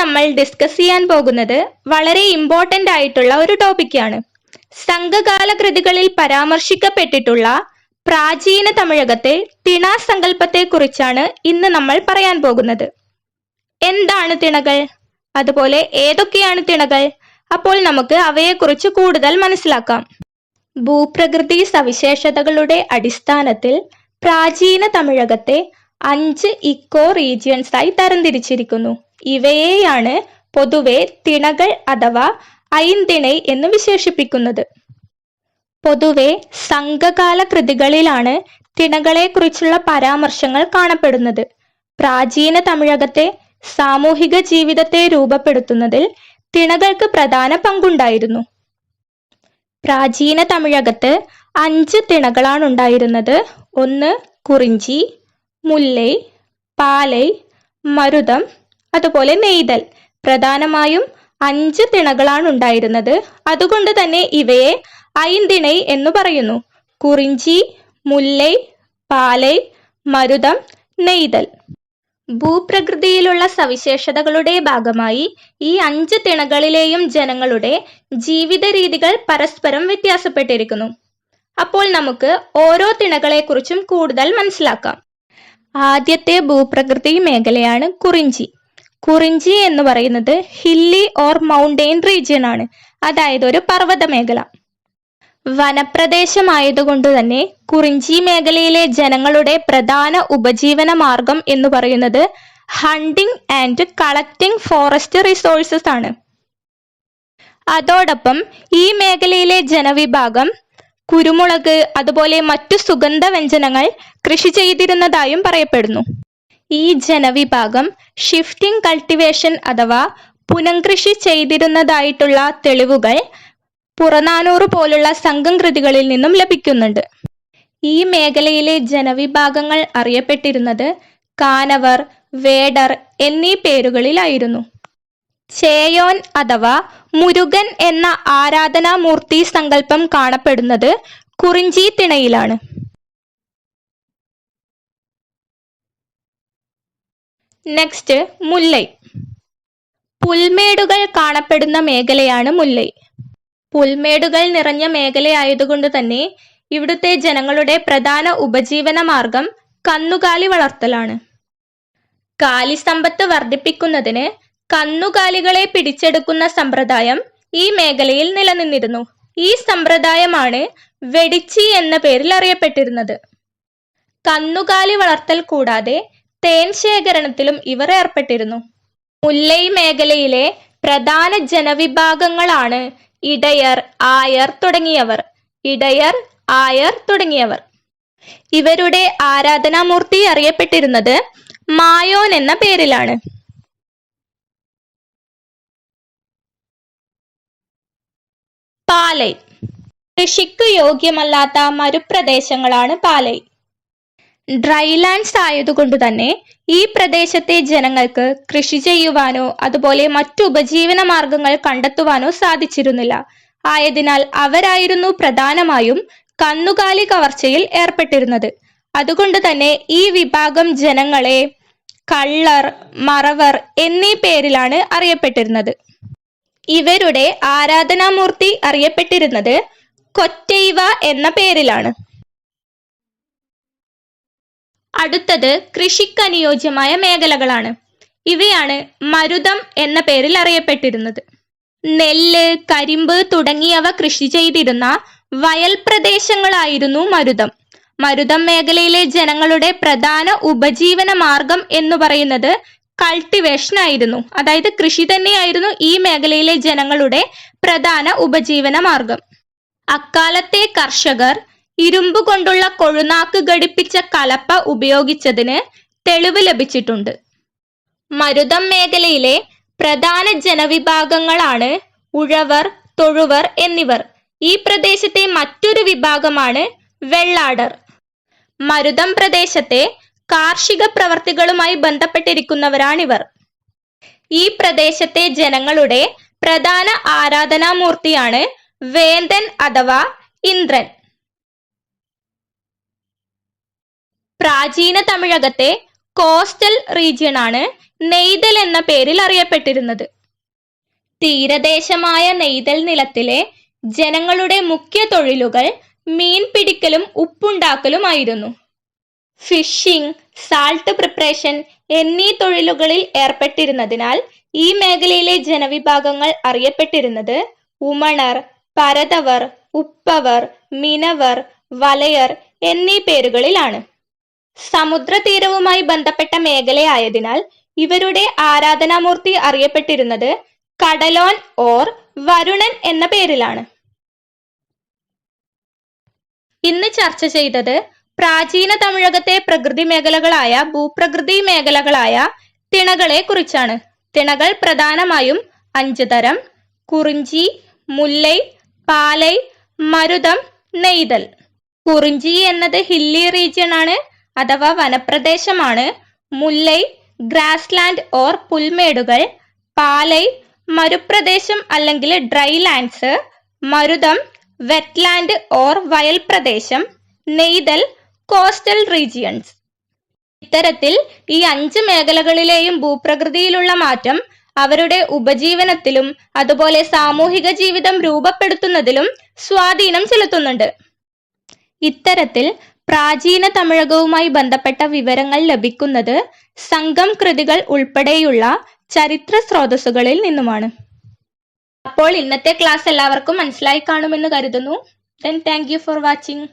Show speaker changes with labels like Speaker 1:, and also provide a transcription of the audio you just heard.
Speaker 1: നമ്മൾ ഡിസ്കസ് ചെയ്യാൻ പോകുന്നത് വളരെ ഇമ്പോർട്ടന്റ് ആയിട്ടുള്ള ഒരു ടോപ്പിക്കാണ് സംഘകാല കൃതികളിൽ പരാമർശിക്കപ്പെട്ടിട്ടുള്ള പ്രാചീന തമിഴകത്തെ തിണാസങ്കല്പത്തെ കുറിച്ചാണ് ഇന്ന് നമ്മൾ പറയാൻ പോകുന്നത്. എന്താണ് തിണകൾ? അതുപോലെ ഏതൊക്കെയാണ് തിണകൾ? അപ്പോൾ നമുക്ക് അവയെക്കുറിച്ച് കൂടുതൽ മനസ്സിലാക്കാം. ഭൂപ്രകൃതി സവിശേഷതകളുടെ അടിസ്ഥാനത്തിൽ പ്രാചീന തമിഴകത്തെ അഞ്ച് ഇക്കോ റീജിയൻസ് ആയി തരംതിരിച്ചിരിക്കുന്നു. ഇവയെയാണ് പൊതുവെ തിണകൾ അഥവാ ഐന്തിണൈ എന്ന് വിശേഷിപ്പിക്കുന്നത്. പൊതുവെ സംഘകാല കൃതികളിലാണ് തിണകളെക്കുറിച്ചുള്ള പരാമർശങ്ങൾ കാണപ്പെടുന്നത്. പ്രാചീന തമിഴകത്തെ സാമൂഹിക ജീവിതത്തെ രൂപപ്പെടുത്തുന്നതിൽ തിണകൾക്ക് പ്രധാന പങ്കുണ്ടായിരുന്നു. പ്രാചീന തമിഴകത്ത് അഞ്ച് തിണകളാണ് ഉണ്ടായിരുന്നത് ഒന്ന് കുറിഞ്ചി മുല്ലൈ പാലൈ മരുതം അതുപോലെ നെയ്തൽ. പ്രധാനമായും അഞ്ച് തിണകളാണ് ഉണ്ടായിരുന്നത് അതുകൊണ്ട് തന്നെ ഇവയെ ഐന്തിണൈ എന്ന് പറയുന്നു. കുറിഞ്ചി മുല്ലൈ പാലൈ മരുതം നെയ്തൽ. ഭൂപ്രകൃതിയിലുള്ള സവിശേഷതകളുടെ ഭാഗമായി ഈ അഞ്ച് തിണകളിലെയും ജനങ്ങളുടെ ജീവിത രീതികൾ പരസ്പരം വ്യത്യാസപ്പെട്ടിരിക്കുന്നു. അപ്പോൾ നമുക്ക് ഓരോ തിണകളെക്കുറിച്ചും കൂടുതൽ മനസ്സിലാക്കാം. ആദ്യത്തെ ഭൂപ്രകൃതി മേഖലയാണ് കുറിഞ്ചി. കുറിഞ്ചി എന്ന് പറയുന്നത് ഹില്ലി ഓർ മൗണ്ടെയിൻ റീജിയൻ ആണ്. അതായത് ഒരു പർവത മേഖല. വനപ്രദേശമായതുകൊണ്ട് തന്നെ കുറിഞ്ചി മേഖലയിലെ ജനങ്ങളുടെ പ്രധാന ഉപജീവന മാർഗം എന്ന് പറയുന്നത് hunting and collecting forest resources ആണ്. അതോടൊപ്പം ഈ മേഖലയിലെ ജനവിഭാഗം കുരുമുളക് അതുപോലെ മറ്റു സുഗന്ധ വ്യഞ്ജനങ്ങൾ കൃഷി ചെയ്തിരുന്നതായും പറയപ്പെടുന്നു. ഈ ജനവിഭാഗം ഷിഫ്റ്റിംഗ് കൾട്ടിവേഷൻ അഥവാ പുനംകൃഷി ചെയ്തിരുന്നതായിട്ടുള്ള തെളിവുകൾ പുറനാനൂറ് പോലുള്ള സംഘം കൃതികളിൽ നിന്നും ലഭിക്കുന്നുണ്ട്. ഈ മേഖലയിലെ ജനവിഭാഗങ്ങൾ അറിയപ്പെട്ടിരുന്നത് കാനവർ വേഡർ എന്നീ പേരുകളിലായിരുന്നു. ചേയോൻ അഥവാ മുരുകൻ എന്ന ആരാധനാമൂർത്തി സങ്കല്പം കാണപ്പെടുന്നത് കുറിഞ്ചി തിണയിലാണ്. നെക്സ്റ്റ് മുല്ലൈ. പുൽമേടുകൾ കാണപ്പെടുന്ന മേഖലയാണ് മുല്ലൈ. പുൽമേടുകൾ നിറഞ്ഞ മേഖലയായതുകൊണ്ട് തന്നെ ഇവിടുത്തെ ജനങ്ങളുടെ പ്രധാന ഉപജീവന മാർഗം കന്നുകാലി വളർത്തലാണ്. കാലിസമ്പത്ത് വർദ്ധിപ്പിക്കുന്നതിന് കന്നുകാലികളെ പിടിച്ചെടുക്കുന്ന സമ്പ്രദായം ഈ മേഖലയിൽ നിലനിന്നിരുന്നു. ഈ സമ്പ്രദായമാണ് വെടിച്ചി എന്ന പേരിൽ അറിയപ്പെട്ടിരുന്നത്. കന്നുകാലി വളർത്തൽ കൂടാതെ തേൻ ശേഖരണത്തിലും ഇവർ ഏർപ്പെട്ടിരുന്നു. മുല്ലൈ മേഖലയിലെ പ്രധാന ജനവിഭാഗങ്ങളാണ് ഇടയർ ആയർ തുടങ്ങിയവർ. ഇടയർ ആയർ തുടങ്ങിയവർ. ഇവരുടെ ആരാധനാമൂർത്തി അറിയപ്പെട്ടിരുന്നത് മായോൻ എന്ന പേരിലാണ്. പാലൈ. കൃഷിക്ക് യോഗ്യമല്ലാത്ത മരുപ്രദേശങ്ങളാണ് പാലൈ. ഡ്രൈലാൻഡ്സ് ആയതുകൊണ്ട് തന്നെ ഈ പ്രദേശത്തെ ജനങ്ങൾക്ക് കൃഷി ചെയ്യുവാനോ അതുപോലെ മറ്റു ഉപജീവന മാർഗങ്ങൾ കണ്ടെത്തുവാനോ സാധിച്ചിരുന്നില്ല. ആയതിനാൽ അവരായിരുന്നു പ്രധാനമായും കന്നുകാലി കവർച്ചയിൽ ഏർപ്പെട്ടിരുന്നത്. അതുകൊണ്ട് തന്നെ ഈ വിഭാഗം ജനങ്ങളെ കള്ളർ മറവർ എന്നീ പേരിലാണ് അറിയപ്പെട്ടിരുന്നത്. ഇവരുടെ ആരാധനാമൂർത്തി അറിയപ്പെട്ടിരുന്നത് കൊറ്റൈവ എന്ന പേരിലാണ്. അടുത്തത് കൃഷിക്കനുയോജ്യമായ മേഖലകളാണ്. ഇവയാണ് മരുതം എന്ന പേരിൽ അറിയപ്പെട്ടിരുന്നത്. നെല്ല് കരിമ്പ് തുടങ്ങിയവ കൃഷി ചെയ്തിരുന്ന വയൽ പ്രദേശങ്ങളായിരുന്നു മരുതം. മരുതം മേഖലയിലെ ജനങ്ങളുടെ പ്രധാന ഉപജീവന മാർഗം എന്ന് പറയുന്നത് കൾട്ടിവേഷൻ ആയിരുന്നു. അതായത് കൃഷി തന്നെയായിരുന്നു ഈ മേഖലയിലെ ജനങ്ങളുടെ പ്രധാന ഉപജീവന മാർഗം അക്കാലത്തെ കർഷകർ ഇരുമ്പ് കൊണ്ടുള്ള കൊഴുനാക്ക് ഘടിപ്പിച്ച കലപ്പ ഉപയോഗിച്ചതിന് തെളിവ് ലഭിച്ചിട്ടുണ്ട്. മരുതം മേഖലയിലെ പ്രധാന ജനവിഭാഗങ്ങളാണ് ഉഴവർ തൊഴുവർ എന്നിവർ. ഈ പ്രദേശത്തെ മറ്റൊരു വിഭാഗമാണ് വെള്ളാടർ. മരുതം പ്രദേശത്തെ കാർഷിക പ്രവർത്തികളുമായി ബന്ധപ്പെട്ടിരിക്കുന്നവരാണിവർ. ഈ പ്രദേശത്തെ ജനങ്ങളുടെ പ്രധാന ആരാധനാമൂർത്തിയാണ് വേന്തൻ അഥവാ ഇന്ദ്രൻ. പ്രാചീന തമിഴകത്തെ കോസ്റ്റൽ റീജിയൺ ആണ് നെയ്തൽ എന്ന പേരിൽ അറിയപ്പെട്ടിരുന്നത്. തീരദേശമായ നെയ്തൽ നിലത്തിലെ ജനങ്ങളുടെ മുഖ്യ തൊഴിലുകൾ മീൻ പിടിക്കലും ഉപ്പുണ്ടാക്കലുമായിരുന്നു. ഫിഷിംഗ് സാൾട്ട് പ്രിപ്പറേഷൻ എന്നീ തൊഴിലുകളിൽ ഏർപ്പെട്ടിരുന്നതിനാൽ ഈ മേഖലയിലെ ജനവിഭാഗങ്ങൾ അറിയപ്പെട്ടിരുന്നത് ഉമണർ പരതവർ ഉപ്പവർ മിനവർ വലയർ എന്നീ പേരുകളിലാണ്. സമുദ്രതീരവുമായി ബന്ധപ്പെട്ട മേഖലയായതിനാൽ ഇവരുടെ ആരാധനാമൂർത്തി അറിയപ്പെട്ടിരുന്നത് കടലോൻ ഓർ വരുണൻ എന്ന പേരിലാണ്. ഇന്ന് ചർച്ച ചെയ്തത് പ്രാചീന തമിഴകത്തെ പ്രകൃതി മേഖലകളായ ഭൂപ്രകൃതി മേഖലകളായ തിണകളെ കുറിച്ചാണ്. തിണകൾ പ്രധാനമായും അഞ്ച് തരം. കുറിഞ്ചി മുല്ലൈ പാലൈ മരുതം നെയ്തൽ. കുറിഞ്ചി എന്നത് ഹില്ലി റീജിയൻ ആണ് അഥവാ വനപ്രദേശമാണ്. മുല്ലൈ ഗ്രാസ് ലാൻഡ് ഓർ പുൽമേടുകൾ. പാലൈ മരുപ്രദേശം അല്ലെങ്കിൽ dry lands. Marutham wetland or വയൽ പ്രദേശം. നെയ്തൽ കോസ്റ്റൽ റീജിയൻസ് ഇത്തരത്തിൽ ഈ അഞ്ച് മേഖലകളിലെയും ഭൂപ്രകൃതിയിലുള്ള മാറ്റം അവരുടെ ഉപജീവനത്തിലും അതുപോലെ സാമൂഹിക ജീവിതം രൂപപ്പെടുത്തുന്നതിലും സ്വാധീനം ചെലുത്തുന്നുണ്ട്. ഇത്തരത്തിൽ പ്രാചീന തമിഴകവുമായി ബന്ധപ്പെട്ട വിവരങ്ങൾ ലഭിക്കുന്നത് സംഘം കൃതികൾ ഉൾപ്പെടെയുള്ള ചരിത്ര സ്രോതസ്സുകളിൽ നിന്നുമാണ്. അപ്പോൾ ഇന്നത്തെ ക്ലാസ് എല്ലാവർക്കും മനസ്സിലായി കാണുമെന്ന് കരുതുന്നു. Then thank you for watching